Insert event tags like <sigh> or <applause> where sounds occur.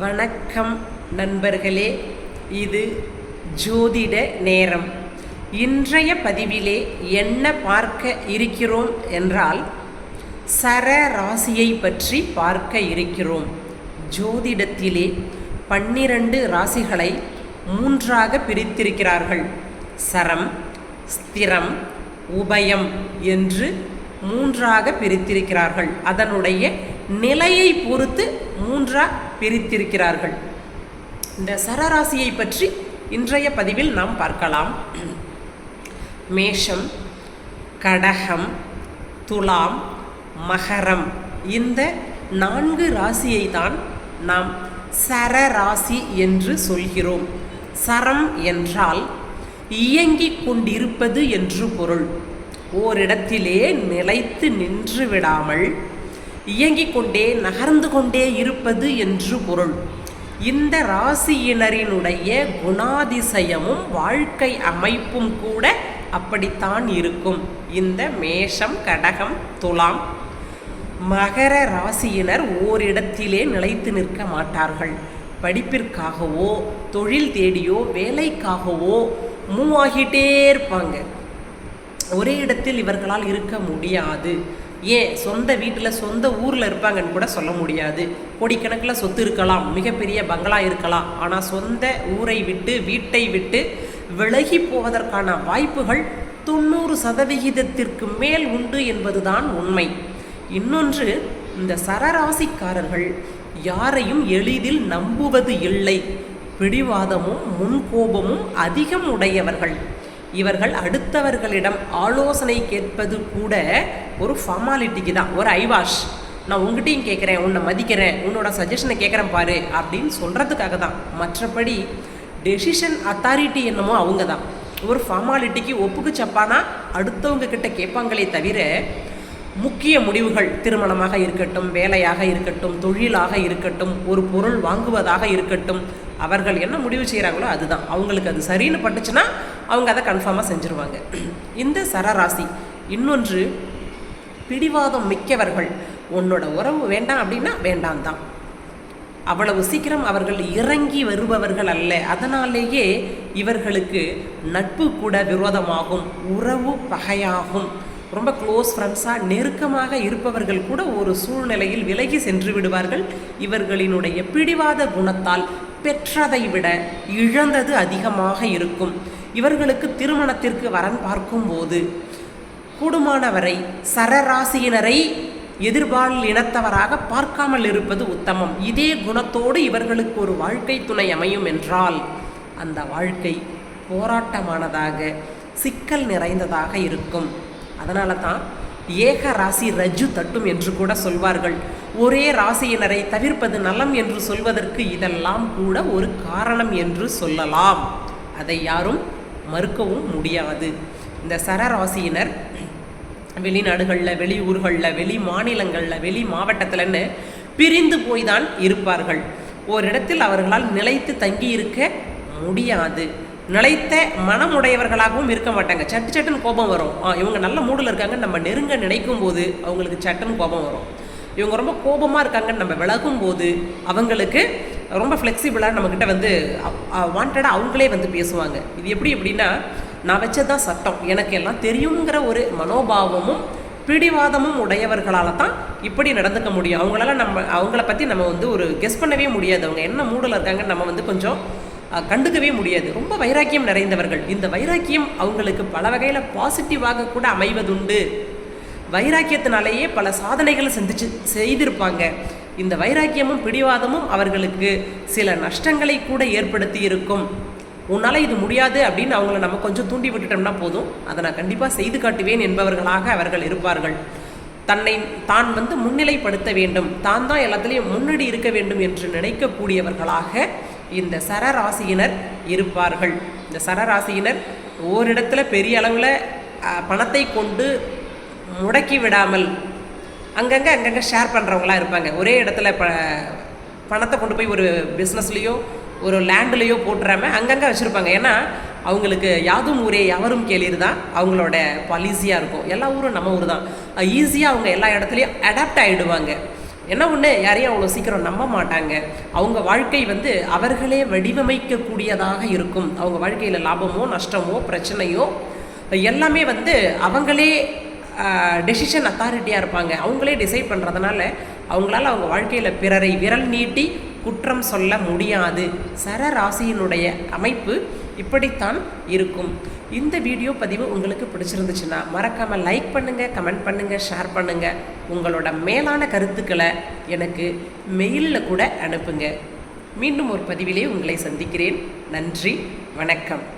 வணக்கம் நண்பர்களே இது ஜோதிட நேரம். இன்றைய பதிவிலே என்ன பார்க்க இருக்கிறோம் என்றால் சர ராசியை பற்றி பார்க்க இருக்கிறோம். ஜோதிடத்திலே பன்னிரண்டு ராசிகளை மூன்றாக பிரித்திருக்கிறார்கள். சரம் ஸ்திரம் உபயம் என்று மூன்றாக பிரித்திருக்கிறார்கள். அதனுடைய நிலையை பொறுத்து மூன்றா பிரித்திருக்கிறார்கள். இந்த சரராசியை பற்றி இன்றைய பதிவில் நாம் பார்க்கலாம். மேஷம் கடகம் துலாம் மகரம் இந்த நான்கு ராசியை தான் நாம் சரராசி என்று சொல்கிறோம். சரம் என்றால் இயங்கிக் கொண்டிருப்பது என்று பொருள். ஓரிடத்திலே நிலைத்து நின்று விடாமல் இயங்கிக் கொண்டே நகர்ந்து கொண்டே இருப்பது என்று பொருள். இந்த ராசியினரினுடைய குணாதிசயமும் வாழ்க்கை அமைப்பும் கூட அப்படித்தான் இருக்கும். இந்த மேஷம் கடகம் துலாம் மகர ராசியினர் ஓரிடத்திலே நிலைத்து நிற்க மாட்டார்கள். படிப்பிற்காகவோ தொழில் தேடியோ வேலைக்காகவோ மூவ் ஆகிட்டே இருப்பாங்க. ஒரே இடத்தில் இவர்களால் இருக்க முடியாது. ஏன் சொந்த வீட்டில் சொந்த ஊரில் இருப்பாங்கன்னு கூட சொல்ல முடியாது. கோடிக்கணக்கில் சொத்து இருக்கலாம் மிகப்பெரிய பங்களா இருக்கலாம். ஆனால் சொந்த ஊரை விட்டு வீட்டை விட்டு விலகி போவதற்கான வாய்ப்புகள் தொண்ணூறு சதவிகிதத்திற்கு மேல் உண்டு என்பதுதான் உண்மை. இன்னொன்று இந்த சரராசிக்காரர்கள் யாரையும் எளிதில் நம்புவது இல்லை. பிடிவாதமும் முன்கோபமும் அதிகம் உடையவர்கள். இவர்கள் அடுத்தவர்களிடம் ஆலோசனை கேட்பது கூட ஒரு ஃபார்மாலிட்டிக்கு தான். ஒரு ஐவாஷ். நான் உங்ககிட்டையும் கேட்குறேன் உன்னை மதிக்கிறேன் உன்னோட சஜஷனை கேட்குறேன் பாரு அப்படின்னு சொல்கிறதுக்காக தான். மற்றபடி டெசிஷன் அத்தாரிட்டி என்னமோ அவங்க தான். ஒரு ஃபார்மாலிட்டிக்கு ஒப்புக்கு சப்பானா அடுத்தவங்க கிட்ட கேட்பாங்களே தவிர முக்கிய முடிவுகள் திருமணமாக இருக்கட்டும் வேலையாக இருக்கட்டும் தொழிலாக இருக்கட்டும் ஒரு பொருள் வாங்குவதாக இருக்கட்டும் அவர்கள் என்ன முடிவு செய்கிறாங்களோ அதுதான். அவங்களுக்கு அது சரின்னு பட்டுச்சுன்னா அவங்க அதை கன்ஃபார்மாக செஞ்சுருவாங்க. <clears throat> இந்த சரராசி இன்னொன்று பிடிவாதம் மிக்கவர்கள். உன்னோட உறவு வேண்டாம் அப்படின்னா வேண்டாம் தான். அவ்வளவு சீக்கிரம் அவர்கள் இறங்கி வருபவர்கள் அல்ல. அதனாலேயே இவர்களுக்கு நட்பு கூட விரோதமாகும். உறவு பகையாகும். ரொம்ப க்ளோஸ் ஃப்ரெண்ட்ஸாக நெருக்கமாக இருப்பவர்கள் கூட ஒரு சூழ்நிலையில் விலகி சென்று விடுவார்கள். இவர்களினுடைய பிடிவாத குணத்தால் பெற்றதை விட இழந்தது அதிகமாக இருக்கும். இவர்களுக்கு திருமணத்திற்கு வரன் பார்க்கும்போது கூடுமானவரை சரராசியினரை எதிர்பால் இனத்தவராக பார்க்காமல் இருப்பது உத்தமம். இதே குணத்தோடு இவர்களுக்கு ஒரு வாழ்க்கை துணை அமையும் என்றால் அந்த வாழ்க்கை போராட்டமானதாக சிக்கல் நிறைந்ததாக இருக்கும். அதனால தான் ஏக ராசி ரஜு தட்டும் என்று கூட சொல்வார்கள். ஒரே ராசியினரை தவிர்ப்பது நலம் என்று சொல்வதற்கு இதெல்லாம் கூட ஒரு காரணம் என்று சொல்லலாம். அதை யாரும் மறுக்கவும் முடியாது. இந்த சரராசியினர் வெளிநாடுகளில் வெளியூர்களில் வெளி மாநிலங்களில் வெளி மாவட்டத்தில்னு பிரிந்து போய் தான் இருப்பார்கள். ஓரிடத்தில் அவர்களால் நிலைத்து தங்கி இருக்க முடியாது. நிலைத்த மனமுடையவர்களாகவும் இருக்க மாட்டாங்க. சட்டு சட்டுன்னு கோபம் வரும். இவங்க நல்ல மூடில் இருக்காங்க நம்ம நெருங்க நினைக்கும் போது அவங்களுக்கு சட்டுன்னு கோபம் வரும். இவங்க ரொம்ப கோபமாக இருக்காங்கன்னு நம்ம விலகும் போது அவங்களுக்கு ரொம்ப ஃப்ளெக்சிபிளாக நம்மக்கிட்ட வந்து வாண்டடாக அவங்களே வந்து பேசுவாங்க. இது எப்படி எப்படின்னா நான் வச்சதான் சட்டம். எனக்கு எல்லாம் தெரியுங்கிற ஒரு மனோபாவமும் பிடிவாதமும் உடையவர்களால் தான் இப்படி நடந்துக்க முடியும். அவங்களால நம்ம அவங்கள பற்றி நம்ம வந்து ஒரு கெஸ் பண்ணவே முடியாது. அவங்க என்ன மூடில் இருக்காங்கன்னு நம்ம வந்து கொஞ்சம் கண்டுக்கவே முடியாது. ரொம்ப வைராக்கியம் நிறைந்தவர்கள். இந்த வைராக்கியம் அவங்களுக்கு பல வகையில் பாசிட்டிவாக கூட அமைவதுண்டு. வைராக்கியத்தினாலேயே பல சாதனைகளை சந்திச்சு செய்திருப்பாங்க. இந்த வைராக்கியமும் பிடிவாதமும் அவர்களுக்கு சில நஷ்டங்களை கூட ஏற்படுத்தி இருக்கும். உன்னால் இது முடியாது அப்படின்னு அவங்கள நம்ம கொஞ்சம் தூண்டி விட்டுட்டோம்னா போதும். அதை நான் கண்டிப்பாக செய்து காட்டுவேன் என்பவர்களாக அவர்கள் இருப்பார்கள். தன்னை தான் வந்து முன்னிலைப்படுத்த வேண்டும். தான் தான் எல்லாத்துலேயும் முன்னாடி இருக்க வேண்டும் என்று நினைக்கக்கூடியவர்களாக இந்த சரராசியினர் இருப்பார்கள். இந்த சரராசியினர் ஓரிடத்துல பெரிய அளவில் பணத்தை கொண்டு முடக்கி விடாமல் அங்கங்கே அங்கங்கே ஷேர் பண்ணுறவங்களாம் இருப்பாங்க. ஒரே இடத்துல ப பணத்தை கொண்டு போய் ஒரு பிஸ்னஸ்லேயோ ஒரு லேண்ட்லேயோ போட்டுறாம அங்கங்கே வச்சுருப்பாங்க. ஏன்னா அவங்களுக்கு யாதும் ஊரே யாவரும் கேளிர் தான் அவங்களோட பாலிசியாக இருக்கும். எல்லா ஊரும் நம்ம ஊர் தான் ஈஸியாக அவங்க எல்லா இடத்துலையும் அடாப்ட் ஆகிடுவாங்க என்ன ஒன்று யாரையும் அவ்வளோ சீக்கிரம் நம்ப மாட்டாங்க. அவங்க வாழ்க்கை வந்து அவர்களே வடிவமைக்கக்கூடியதாக இருக்கும். அவங்க வாழ்க்கையில் லாபமோ நஷ்டமோ பிரச்சனையோ எல்லாமே வந்து அவங்களே டெசிஷன் அத்தாரிட்டியாக இருப்பாங்க. அவங்களே டிசைட் பண்ணுறதுனால அவங்களால அவங்க வாழ்க்கையில் பிறரை விரல் நீட்டி குற்றம் சொல்ல முடியாது. சர ராசியினுடைய அமைப்பு இப்படித்தான் இருக்கும். இந்த வீடியோ பதிவு உங்களுக்கு பிடிச்சிருந்துச்சுன்னா மறக்காமல் லைக் பண்ணுங்கள் கமெண்ட் பண்ணுங்கள் ஷேர் பண்ணுங்கள் உங்களோட மேலான கருத்துக்களை எனக்கு மெயிலில் கூட அனுப்புங்க. மீண்டும் ஒரு பதிவிலே உங்களை சந்திக்கிறேன். நன்றி வணக்கம்.